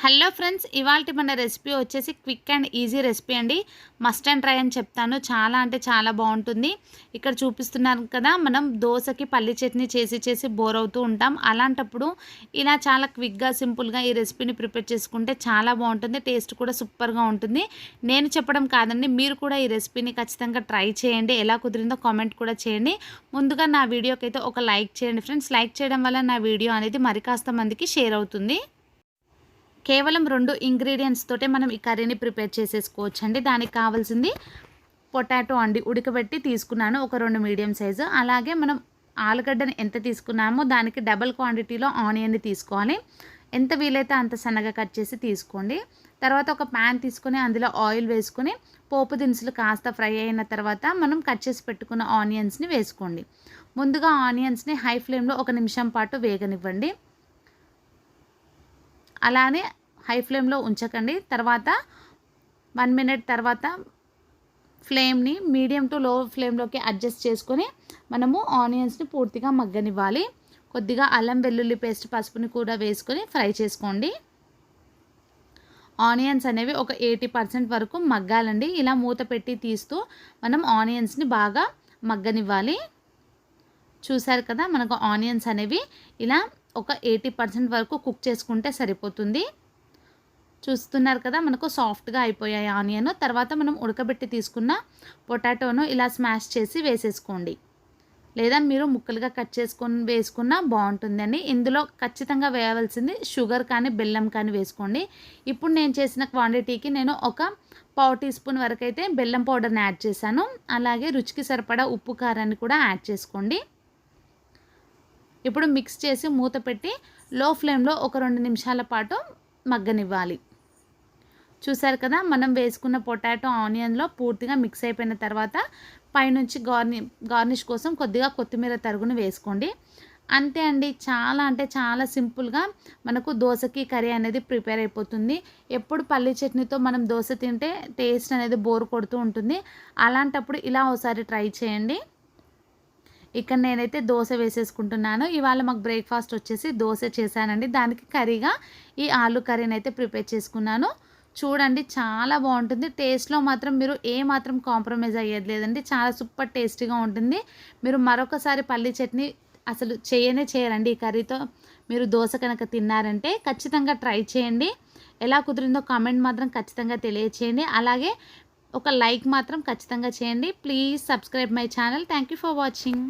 Hello friends ఇవాళ మన recipe వచ్చేసి క్విక్ అండ్ ఈజీ రెసిపీ అండి. మస్ట్ అండ్ ట్రై అని చెప్తాను. చాలా అంటే చాలా బాగుంటుంది. ఇక్కడ చూపిస్తున్నాను కదా మనం దోశకి పల్లి చట్నీ చేసి చేసి బోర్ అవుతూ ఉంటాం. అలాంటప్పుడు ఇలా చాలా క్విక్గా సింపుల్గా ఈ రెసిపీని ప్రిపేర్ చేసుకుంటే చాలా బాగుంటుంది. టేస్ట్ కూడా సూపర్గా ఉంటుంది. నేను చెప్పడం కాదండి మీరు కూడా ఈ రెసిపీని ఖచ్చితంగా ట్రై చేయండి. ఎలా కుదిరిందో కామెంట్ కూడా చేయండి. ముందుగా నా వీడియోకి అయితే ఒక లైక్ చేయండి ఫ్రెండ్స్. లైక్ చేయడం వల్ల నా వీడియో అనేది మరి కాస్త మందికి షేర్ అవుతుంది. కేవలం రెండు ఇంగ్రీడియంట్స్ తోటే మనం ఈ కర్రీని ప్రిపేర్ చేసేసుకోవచ్చు అండి దానికి కావాల్సింది పొటాటో అండి. ఉడకబెట్టి తీసుకున్నాను. ఒక రెండు మీడియం సైజు అలాగే మనం ఆలుగడ్డని ఎంత తీసుకున్నామో దానికి డబల్ క్వాంటిటీలో ఆనియన్ని తీసుకోవాలి. ఎంత వీలైతే అంత సన్నగా కట్ చేసి తీసుకోండి. తర్వాత ఒక ప్యాన్ తీసుకొని అందులో ఆయిల్ వేసుకొని పోపు దినుసులు కాస్త ఫ్రై అయిన తర్వాత మనం కట్ చేసి పెట్టుకున్న ఆనియన్స్ని వేసుకోండి. ముందుగా ఆనియన్స్ని హై ఫ్లేమ్లో ఒక నిమిషం పాటు వేగనివ్వండి. అలానే హై ఫ్లేమ్లో ఉంచకండి. తర్వాత వన్ మినిట్ తర్వాత ఫ్లేమ్ని మీడియం టు లో ఫ్లేమ్లోకి అడ్జస్ట్ చేసుకొని మనము ఆనియన్స్ని పూర్తిగా మగ్గనివ్వాలి. కొద్దిగా అల్లం వెల్లుల్లి పేస్ట్ పసుపుని కూడా వేసుకొని ఫ్రై చేసుకోండి. ఆనియన్స్ అనేవి ఒక ఎయిటీ పర్సెంట్ వరకు మగ్గాలండి. ఇలా మూత పెట్టి తీస్తూ మనం ఆనియన్స్ని బాగా మగ్గనివ్వాలి. చూసారు కదా మనకు ఆనియన్స్ అనేవి ఇలా ఒక ఎయిటీ పర్సెంట్ వరకు కుక్ చేసుకుంటే సరిపోతుంది. చూస్తున్నారు కదా మనకు సాఫ్ట్గా అయిపోయాయి ఆనియన్. తర్వాత మనం ఉడకబెట్టి తీసుకున్న పొటాటోను ఇలా స్మాష్ చేసి వేసేసుకోండి. లేదా మీరు ముక్కలుగా కట్ చేసుకొని వేసుకున్నా బాగుంటుందండి ఇందులో ఖచ్చితంగా వేయవలసింది షుగర్ కానీ బెల్లం కానీ వేసుకోండి. ఇప్పుడు నేను చేసిన క్వాంటిటీకి నేను ఒక పావు టీ స్పూన్ వరకు అయితే బెల్లం పౌడర్ని యాడ్ చేశాను. అలాగే రుచికి సరిపడా ఉప్పు కారాన్ని కూడా యాడ్ చేసుకోండి. ఇప్పుడు మిక్స్ చేసి మూత పెట్టి లో ఫ్లేమ్లో ఒక రెండు నిమిషాల పాటు మగ్గనివ్వాలి. చూసారు కదా మనం వేసుకున్న పొటాటో ఆనియన్లో పూర్తిగా మిక్స్ అయిపోయిన తర్వాత పైనుంచి గార్ని గార్నిష్ కోసం కొద్దిగా కొత్తిమీర తరుగును వేసుకోండి. అంతే అండి చాలా అంటే చాలా సింపుల్గా మనకు దోశకి కర్రీ అనేది ప్రిపేర్ అయిపోతుంది. ఎప్పుడు పల్లి చట్నీతో మనం దోశ తింటే టేస్ట్ అనేది బోర్ కొడుతూ ఉంటుంది. అలాంటప్పుడు ఇలా ఒకసారి ట్రై చేయండి. ఇక్కడ నేనైతే దోశ వేసేసుకుంటున్నాను. ఇవాళ మాకు బ్రేక్ఫాస్ట్ వచ్చేసి దోశ చేశానండి. దానికి కర్రీగా ఈ ఆలు కర్రీని అయితే ప్రిపేర్ చేసుకున్నాను. చూడండి చాలా బాగుంటుంది. టేస్ట్లో మాత్రం మీరు ఏ మాత్రం కాంప్రమైజ్ అయ్యేది లేదండి. చాలా సూపర్ టేస్టీగా ఉంటుంది. మీరు మరొకసారి పల్లి చట్నీ అసలు చేయనే చేయరండి ఈ కర్రీతో. మీరు దోశ కనుక తిన్నారంటే ఖచ్చితంగా ట్రై చేయండి. ఎలా కుదిరిందో కామెంట్ మాత్రం ఖచ్చితంగా తెలియచేయండి. అలాగే ఒక లైక్ మాత్రం ఖచ్చితంగా చేయండి. Please subscribe my channel thank for watching